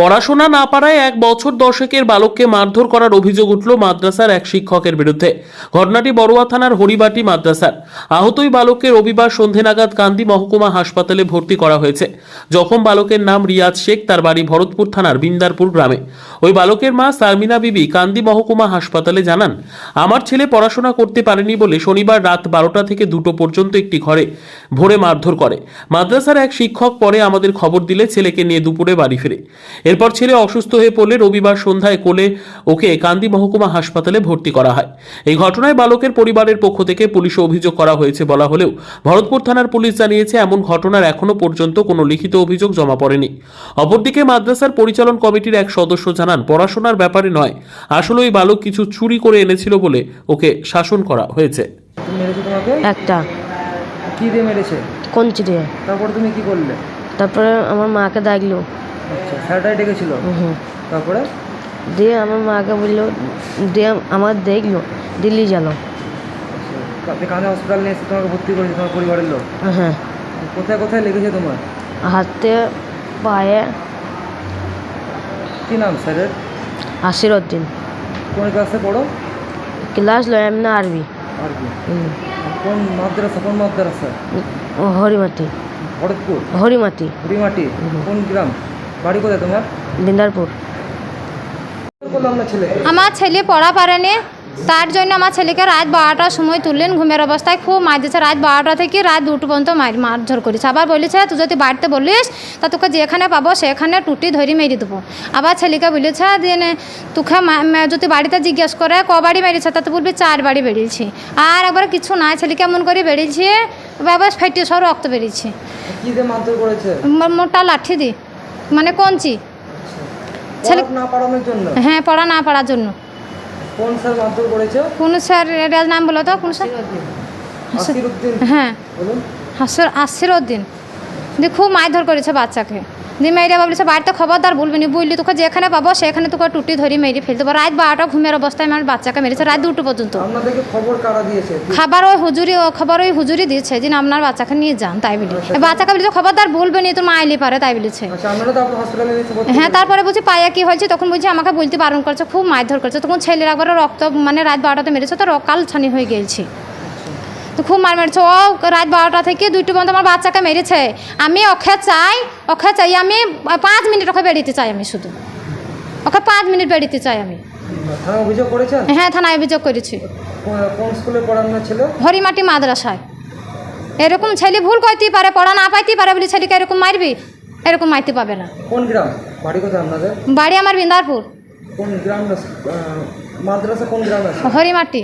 পড়াশোনা না পারায় এক বছর দশকের বালককে মারধর করার অভিযোগ উঠল মাদ্রাসার এক শিক্ষকের বিরুদ্ধে। ঘটনাটি বড়ুয়া থানার হরিবাটি মাদ্রাসার। আহত ওই বালককে রবিবার সন্ধে নাগাদ কান্দি মহকুমা হাসপাতালে ভর্তি করা হয়েছে। জখম বালকের নাম রিয়াজ শেখ, তার বাড়ি ভরতপুর থানার বিন্দারপুর গ্রামে। ওই বালকের মা সারমিনা বিবি কান্দি মহকুমা হাসপাতালে জানান, আমার ছেলে পড়াশোনা করতে পারেনি বলে শনিবার রাত বারোটা থেকে দুটো পর্যন্ত একটি ঘরে ভোরে মারধর করে। মাদ্রাসার এক শিক্ষক পরে আমাদের খবর দিলে ছেলেকে নিয়ে দুপুরে বাড়ি ফিরে। এরপর ছেলে অসুস্থ হয়ে পড়লে রবিবার সন্ধ্যায় কোলে ওকে কান্দি মহকুমা হাসপাতালে ভর্তি করা হয়। এই ঘটনায় বালকের পরিবারের পক্ষ থেকে পুলিশে অভিযোগ করা হয়েছে বলা হলেও ভরতপুর থানার পুলিশ জানিয়েছে এমন ঘটনার এখনও পর্যন্ত কোনো লিখিত অভিযোগ জমা পড়েনি। অপরদিকে মাদ্রাসার পরিচালন কমিটির এক সদস্য জানান পড়াশোনার ব্যাপারে নয় আসলে ওই বালক কিছু চুরি করে এনেছিল বলে ওকে শাসন করা হয়েছে। মেরেছে তোমাকে? একটা। কি দিয়ে মেরেছে? কঞ্চি দিয়ে। তারপরে তুমি কি করলে? তারপরে আমার মাকে ডাকলো আচ্ছা স্যারটাই ডেকেছিল? তারপরে? দিয়ে আমার মাকে বলল দিয়ে আমার দেখল দিল্লি গেল। আচ্ছা, আপনি কানে হসপিটাল নিয়ে এসে তোমাকে ভর্তি করেছে তোমার পরিবারের লোক? হ্যাঁ। কোথায় কোথায় লেগেছে তোমার? হাতে পায়ে। কি নাম স্যারের? আশির উদ্দিন কোন ক্লাসে পড়ো? ক্লাস লয় এমনি আরবি। আর কি কোন মাদ্রাসা কোন মাদ্রাসা? হরিমাটি। ভরতপুর হরিমাটি। বুড়িমাটি কোন গ্রাম? বাড়ি কোথায় তোমার? না ছেলেকে আমার ছেলে পড়া পারেনি তার জন্য আমার ছেলেকে রাত বারোটার সময় তুললেন ঘুমের অবস্থায় খুব মার দিয়েছে রাত বারোটা থেকে রাত দুটো পর্যন্ত মার মারধর করেছে। আবার বলেছে তুই যদি বাড়িতে বলিস তা তোকে যেখানে পাবো সেখানে টুটি ধরি মেরে দেবো। আবার ছেলেকে বলেছে যে নে, তোকে যদি বাড়িতে জিজ্ঞেস করে ক বাড়ি বেরিয়েছে তা তো বলবি চার বাড়ি বেরিয়েছি আর একবার কিছু নাই ছেলেকে এমন করে বেরিয়েছে বাবা ফেটে সব রক্ত বেরিয়েছে ম- মোটা লাঠি দি মানে কঞ্চি ছেলে- না পড়ানোর জন্য? হ্যাঁ পড়া না পড়ার জন্য। কোন স্যার মারধর করেছে? কোন স্যার এর নাম বলো তো কোন স্যার? হ্যাঁ। বলুন। হাসর আশির দিন দিয়ে খুব মারধর করেছে বাচ্চাকে। দিয়ে মেয়েরা বলেছে বাড়িতে খবরদার বলবি না বললি তোকে যেখানে পাবো সেখানে তোকে টুটি ধরি মেরে ফেলতে পারো রাত বারোটা ঘুমের অবস্থায় আমার বাচ্চাকে মেরেছে রাত দুটো পর্যন্ত। খবর ওই হুজুরি ও খবর ওই হুজুরি দিয়েছে যে আপনার বাচ্চাকে নিয়ে যান তাই বলি। এই বাচ্চাকে বলেছে খবরদার বলবে না তোর মা পারে তাই বলেছে। আচ্ছা হ্যাঁ তারপরে বলছি পায়া কি হয়েছে? তখন বলছি আমাকে বলতে বারণ করছে খুব মারধর করছে। তখন ছেলের একবারে রক্ত মানে রাত বারোটাতে মেরেছে তো রকাল ছানি হয়ে গিয়েছে তো খুব মার মেরেছে। ও রাত বারোটা থেকে দুইটো পর্যন্ত আমার বাচ্চাকে মেরেছে। আমি ওকে চাই ওকে চাই আমি পাঁচ মিনিট ওকে বেরিতে চাই আমি শুধু। ওকে পাঁচ মিনিট বেরিতে চাই আমি। অভিযোগ করেছেন? হ্যাঁ থানায় অভিযোগ করেছি। কোন- কোন স্কুলে পড়ানো ছিল? হরিমাটি মাদ্রাসায়। এরকম ছেলে ভুল করতেই পারে পড়া না পাইতেই পারে বলে ছেলেকে এরকম মারবি? এরকম মারতে পাবে না। কোন গ্রাম? বাড়ি কোথায় আপনাদের? বাড়ি আমার বিন্দারপুর। কোন গ্রাম মাদ্রাসা কোন গ্রাম আছে? হরিমাটি।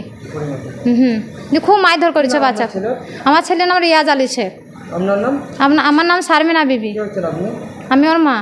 হুম হুম। দিয়ে খুব মারধর করেছে বাচ্চা আমার ছেলের নাম রিয়াজ আলী শেখ। আপনার নাম? আমার নাম শারমিনা বিবি। আমি ওর মা।